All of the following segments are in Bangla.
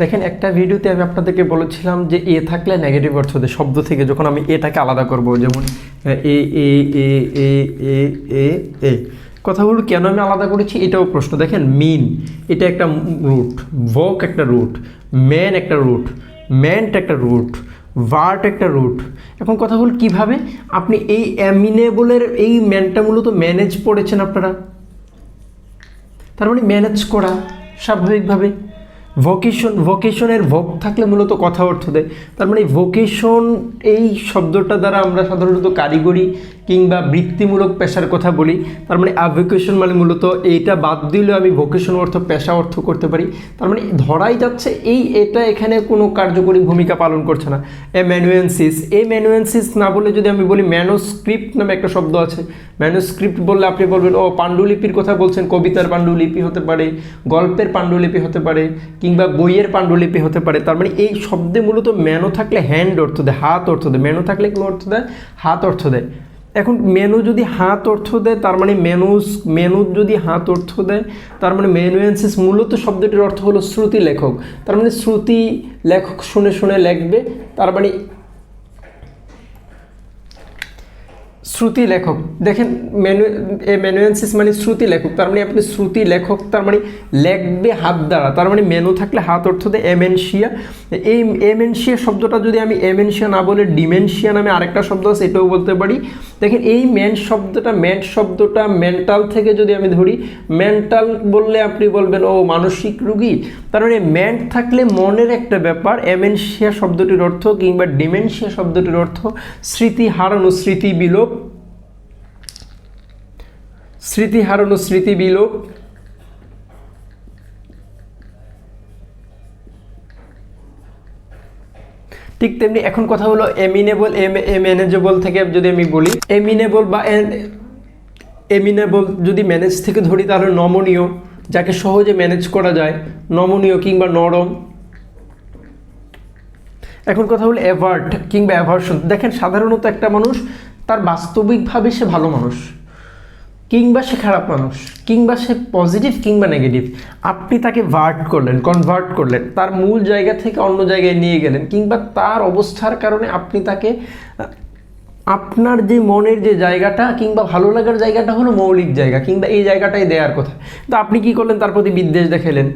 দেখেন, একটা ভিডিওতে আমি আপনাদেরকে বলেছিলাম যে এ থাকলে নেগেটিভ অর্থ দেয়। শব্দ থেকে যখন আমি এটাকে আলাদা করব, যেমন, এ এ এ এ এ এ এ। কথাগুলো কেন আমি আলাদা করেছি? এটাও প্রশ্ন। দেখেন মিন এটা একটা রুট ভোক একটা রুট ম্যান একটা রুট ম্যান্ট একটা রুট ভার্ট একটা রুট এখন কথা হল কীভাবে? আপনি এই অ্যামিনেবলের এই ম্যানটা মূলত ম্যানেজ পড়েছেন আপনারা? তার মানে ম্যানেজ করা স্বাভাবিকভাবে। ভোকেশন ভোকেশনের ভোক থাকলে মূলত কথা অর্থ দেয়। তার মানে ভোকেশন এই শব্দটা দ্বারা আমরা সাধারণত কারিগরি কিংবা বৃত্তিমূলক পেশার কথা বলি। তার মানে অ্যাভোকেশন মানে মূলত এইটা বাদ দিলেও আমি ভোকেশন অর্থ, পেশা অর্থ করতে পারি। তার মানে ধরাই যাচ্ছে এই, এটা এখানে কোনো কার্যকরী ভূমিকা পালন করছে না। এ ম্যানুয়েন্সিস এই ম্যানুয়েন্সিস না বলে যদি আমি বলি ম্যানোস্ক্রিপ্ট নামে একটা শব্দ আছে ম্যানোস্ক্রিপ্ট বললে আপনি বলবেন, ও, পাণ্ডুলিপির কথা বলছেন, কবিতার পাণ্ডুলিপি হতে পারে, গল্পের পাণ্ডুলিপি হতে পারে, কিংবা বইয়ের পাণ্ডুলিপি হতে পারে। তার মানে এই শব্দে মূলত ম্যানো থাকলে হ্যান্ড অর্থ দেয়, হাত অর্থ দেয়। ম্যানো থাকলে কোনো অর্থ দেয়? হাত অর্থ দেয়। এখন মেনু যদি হাত অর্থ দেয়, তার মানে মেনুস মেনু যদি হাত অর্থ দেয়, তার মানে মেনুয়েন্সিস মূলত শব্দটির অর্থ হলো শ্রুতি লেখক। তার মানে শ্রুতি লেখক শুনে শুনে লেখবে, তার মানে শ্রুতি লেখক। দেখেন, ম্যানু, এ ম্যানুয়েন্সিস মানে শ্রুতি লেখক, তার মানে আপনি শ্রুতি লেখক, তার মানে লেখবে হাত দ্বারা, তার মানে মেনু থাকলে হাত অর্থ দেয় এমেনশিয়া। এই এমেনশিয়া শব্দটা যদি আমি এমেনশিয়া না বলে ডিমেনশিয়া নামে আরেকটা শব্দ আছে, এটাও বলতে পারি। দেখেন এই ম্যান শব্দটা ম্যান শব্দটা মেন্টাল থেকে যদি আমি ধরি মেন্টাল বললে আপনি বলবেন, ও মানসিক রুগী। তার মেন্ট থাকলে মনের একটা ব্যাপার এমেনশিয়া শব্দটির অর্থ কিংবা ডিমেনশিয়া শব্দটির অর্থ স্মৃতি হারানো, স্মৃতি বিলোপ। স্মৃতি হারানো, স্মৃতি বিলোপ। ঠিক তেমনি এখন কথা হলো এমিনেবল এম এ ম্যানেজেবল থেকে যদি আমি বলি এমিনেবল বা এমিনেবল যদি ম্যানেজ থেকে ধরি তাহলে নমনীয়, যাকে সহজে ম্যানেজ করা যায়, নমনীয় কিংবা নরম। এখন কথা হলো অ্যাভার্ট কিংবা অ্যাভার্সন দেখেন সাধারণত একটা মানুষ তার বাস্তবিকভাবে সে ভালো মানুষ। কিংবা সে খারাপ মানুষ, কিংবা সে পজিটিভ কিংবা নেগেটিভ আপনি তাকে ভার্ট করলেন কনভার্ট করলেন, তার মূল জায়গা থেকে অন্য জায়গায় নিয়ে গেলেন, কিংবা তার অবস্থার কারণে আপনি তাকে, আপনার যে মনের যে জায়গাটা, কিংবা ভালো লাগার জায়গাটা হলো মৌলিক জায়গা, কিংবা এই জায়গাটাই দেওয়ার কথা। তো আপনি কি করলেন? তার প্রতি বিদ্বেষ দেখালেন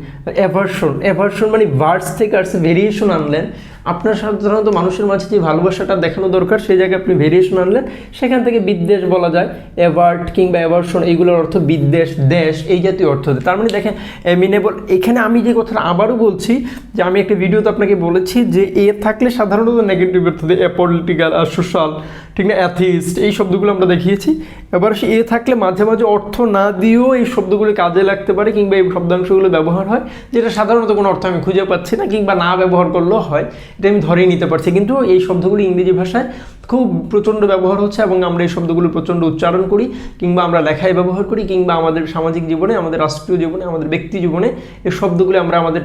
অ্যাভার্সন অ্যাভার্সন মানে ভার্ডস থেকে আসছে ভেরিয়েশন আনলেন। আপনার সাধারণত মানুষের মাঝে যে ভালোবাসাটা দেখানো দরকার, সেই জায়গায় আপনি ভেরিয়েশন আনলেন। সেখান থেকে বিদ্বেষ বলা যায়। অ্যাভার্ট কিংবা অ্যাভার্সন এইগুলোর অর্থ বিদ্বেষ, দেশ, এই জাতীয় অর্থ। তার মানে দেখেন এমিনেবল এখানে আমি যে কথাটা আবারও বলছি, যে আমি একটা ভিডিওতে আপনাকে বলেছি যে এ থাকলে সাধারণত নেগেটিভ অর্থ দেয় পলিটিক্যাল আর সোশ্যাল ঠিক না? অ্যাথিস্ট এই শব্দগুলো আমরা দেখিয়েছি। এবার সে এ থাকলে মাঝে মাঝে অর্থ না দিয়েও এই শব্দগুলো কাজে লাগতে পারে কিংবা এই শব্দাংশগুলো ব্যবহার হয়, যেটা সাধারণত কোনো অর্থ আমি খুঁজে পাচ্ছি না কিংবা না ব্যবহার করলেও হয়, এটা আমি ধরেই নিতে পারছি। কিন্তু এই শব্দগুলো ইংরেজি ভাষায় খুব প্রচণ্ড ব্যবহার হচ্ছে এবং আমরা এই শব্দগুলো প্রচণ্ড উচ্চারণ করি কিংবা আমরা লেখায় ব্যবহার করি কিংবা আমাদের সামাজিক জীবনে, আমাদের রাষ্ট্রীয় জীবনে, আমাদের ব্যক্তি জীবনে এই শব্দগুলো আমরা আমাদের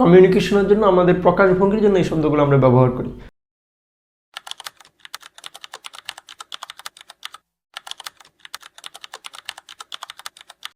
কমিউনিকেশনের জন্য, আমাদের প্রকাশভঙ্গির জন্য এই শব্দগুলো আমরা ব্যবহার করি।